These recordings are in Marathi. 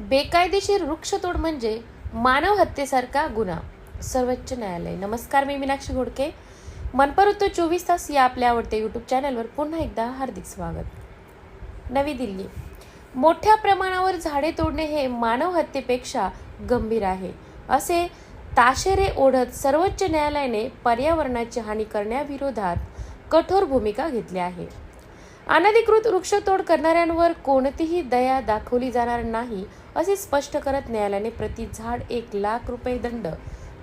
बेकायदेशीर वृक्षतोड म्हणजे मानव हत्येसारखा गुन्हा. सर्वोच्च न्यायालय. नमस्कार मी मीनाक्षी घोडके. मनपरुत्तो चोवीस तास या आपल्या आवडत्या यूट्यूब चॅनलवर पुन्हा एकदा हार्दिक स्वागत. नवी दिल्ली. मोठ्या प्रमाणावर झाडे तोडणे हे मानव हत्येपेक्षा गंभीर आहे. असे ताशेरे ओढत सर्वोच्च न्यायालयाने पर्यावरणाची हानी करण्याविरोधात कठोर भूमिका घेतली आहे. अनधिकृत वृक्षतोड करणाऱ्यांवर कोणतीही दया दाखवली जाणार नाही असे स्पष्ट करत न्यायालयाने प्रति झाड एक लाख रुपये दंड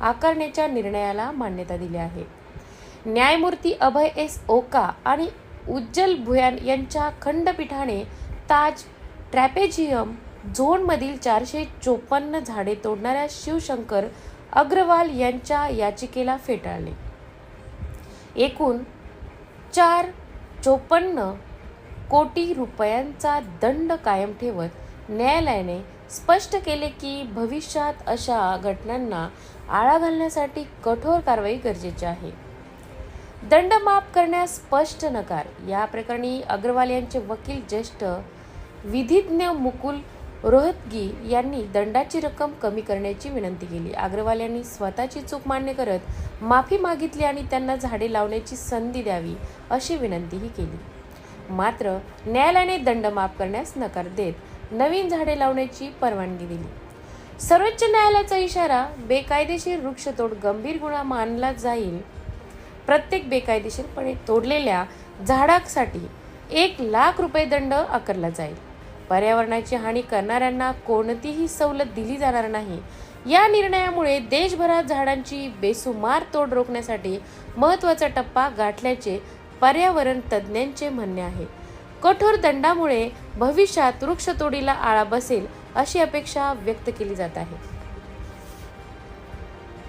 आकारण्याच्या निर्णयाला मान्यता दिली आहे. न्यायमूर्ती अभय एस ओका आणि उज्ज्वल भुयान यांच्या खंडपीठाने ताज ट्रॅपेझियम झोनमधील चारशे चोपन्न झाडे तोडणाऱ्या शिवशंकर अग्रवाल यांच्या याचिकेला फेटाळले. एकूण चार चोपन्न कोटी रुपयांचा दंड कायम ठेवत न्यायालयाने स्पष्ट केले की भविष्यात अशा घटनांना आळा घालण्यासाठी कठोर कारवाई गरजेची आहे. दंड माफ करण्यास स्पष्ट नकार. या प्रकरणी अग्रवाल यांचे वकील ज्येष्ठ विधिज्ञ मुकुल रोहतगी यांनी दंडाची रक्कम कमी करण्याची विनंती केली. अग्रवाल यांनी स्वतःची चूक मान्य करत माफी मागितली आणि त्यांना झाडे लावण्याची संधी द्यावी अशी विनंतीही केली. मात्र न्यायालयाने दंड माफ करण्यास नकार देत नवीन झाडे लावण्याची परवानगी दिली. सर्वोच्च न्यायालयाचा इशारा बेकायदेशीर वृक्षतोड गंभीर गुन्हा मानला जाईल. प्रत्येक बेकायदेशीरपणे तोडलेल्या झाडासाठी एक लाख रुपये दंड आकारला जाईल. पर्यावरणाची हानी करणाऱ्यांना कोणतीही सवलत दिली जाणार नाही. या निर्णयामुळे देशभरात झाडांची बेसुमार तोड रोखण्यासाठी महत्त्वाचा टप्पा गाठल्याचे पर्यावरण तज्ज्ञांचे म्हणणे आहे. कठोर दंडामुळे भविष्यात वृक्षतोडीला आळा बसेल अशी अपेक्षा व्यक्त केली जात आहे.